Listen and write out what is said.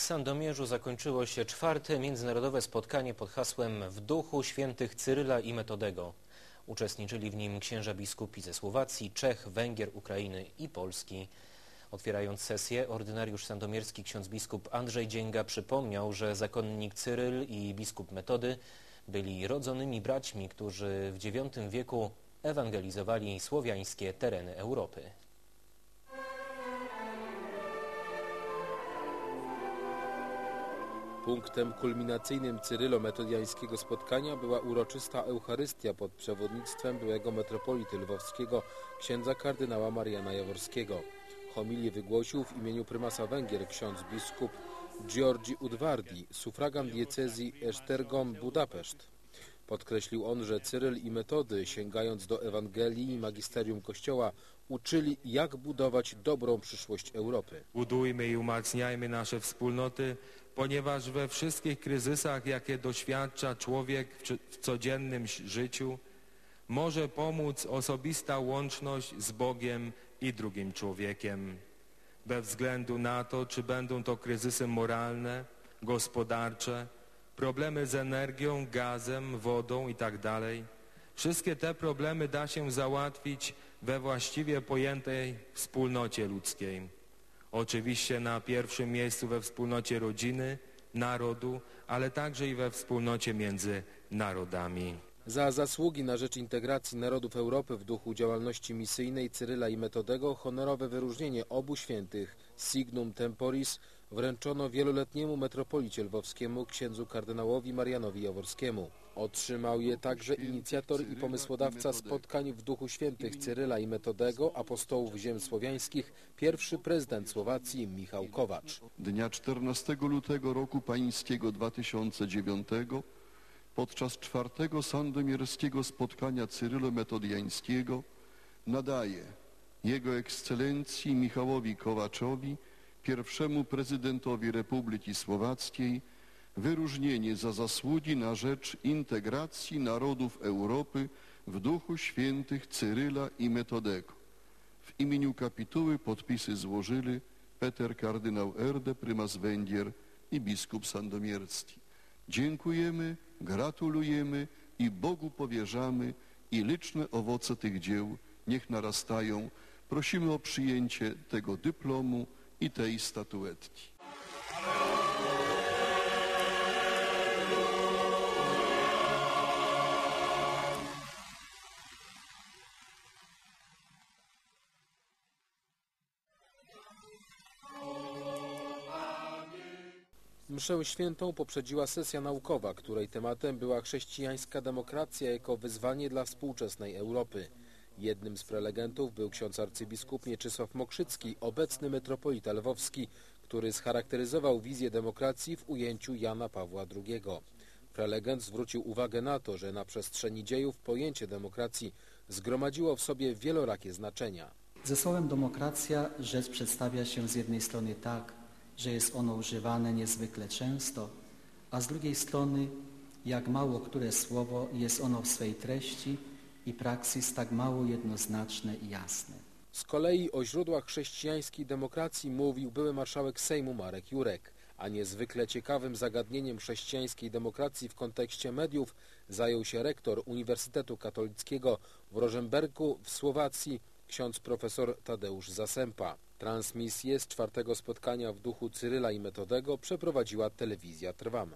Sandomierzu zakończyło się czwarte międzynarodowe spotkanie pod hasłem W duchu świętych Cyryla i Metodego. Uczestniczyli w nim księża biskupi ze Słowacji, Czech, Węgier, Ukrainy i Polski. Otwierając sesję, ordynariusz sandomierski ksiądz biskup Andrzej Dzięga przypomniał, że zakonnik Cyryl i biskup Metody byli rodzonymi braćmi, którzy w IX wieku ewangelizowali słowiańskie tereny Europy. Punktem kulminacyjnym cyrylo-metodiańskiego spotkania była uroczysta Eucharystia pod przewodnictwem byłego metropolity lwowskiego księdza kardynała Mariana Jaworskiego. Homilię wygłosił w imieniu prymasa Węgier ksiądz biskup Giorgi Udwardi, sufragan diecezji Esztergom Budapeszt. Podkreślił on, że Cyryl i metody, sięgając do Ewangelii i magisterium Kościoła, uczyli, jak budować dobrą przyszłość Europy. Budujmy i umacniajmy nasze wspólnoty, ponieważ we wszystkich kryzysach, jakie doświadcza człowiek w codziennym życiu, może pomóc osobista łączność z Bogiem i drugim człowiekiem. Bez względu na to, czy będą to kryzysy moralne, gospodarcze, problemy z energią, gazem, wodą itd. Wszystkie te problemy da się załatwić we właściwie pojętej wspólnocie ludzkiej. Oczywiście na pierwszym miejscu we wspólnocie rodziny, narodu, ale także i we wspólnocie między narodami. Za zasługi na rzecz integracji narodów Europy w duchu działalności misyjnej Cyryla i Metodego honorowe wyróżnienie obu świętych Signum Temporis wręczono wieloletniemu metropolicie lwowskiemu księdzu kardynałowi Marianowi Jaworskiemu. Otrzymał je także inicjator i pomysłodawca spotkań w duchu świętych Cyryla i Metodego, apostołów ziem słowiańskich, pierwszy prezydent Słowacji Michał Kowacz. Dnia 14 lutego roku pańskiego 2009 podczas czwartego sandomierskiego spotkania Cyrylo-Metodiańskiego nadaje Jego Ekscelencji Michałowi Kowaczowi, pierwszemu prezydentowi Republiki Słowackiej, wyróżnienie za zasługi na rzecz integracji narodów Europy w duchu świętych Cyryla i Metodego. W imieniu kapituły podpisy złożyli Peter kardynał Erde, prymas Węgier i biskup sandomierski. Dziękujemy, gratulujemy i Bogu powierzamy i liczne owoce tych dzieł niech narastają. Prosimy o przyjęcie tego dyplomu i tej statuetki. Mszę świętą poprzedziła sesja naukowa, której tematem była chrześcijańska demokracja jako wyzwanie dla współczesnej Europy. Jednym z prelegentów był ksiądz arcybiskup Mieczysław Mokrzycki, obecny metropolita lwowski, który scharakteryzował wizję demokracji w ujęciu Jana Pawła II. Prelegent zwrócił uwagę na to, że na przestrzeni dziejów pojęcie demokracji zgromadziło w sobie wielorakie znaczenia. Ze słowem demokracja rzecz przedstawia się z jednej strony tak, że jest ono używane niezwykle często, a z drugiej strony, jak mało które słowo jest ono w swej treści i praksis tak mało jednoznaczne i jasne. Z kolei o źródłach chrześcijańskiej demokracji mówił były marszałek Sejmu Marek Jurek, a niezwykle ciekawym zagadnieniem chrześcijańskiej demokracji w kontekście mediów zajął się rektor Uniwersytetu Katolickiego w Rożemberku w Słowacji ksiądz profesor Tadeusz Zasępa. Transmisję z czwartego spotkania w duchu Cyryla i Metodego przeprowadziła telewizja Trwam.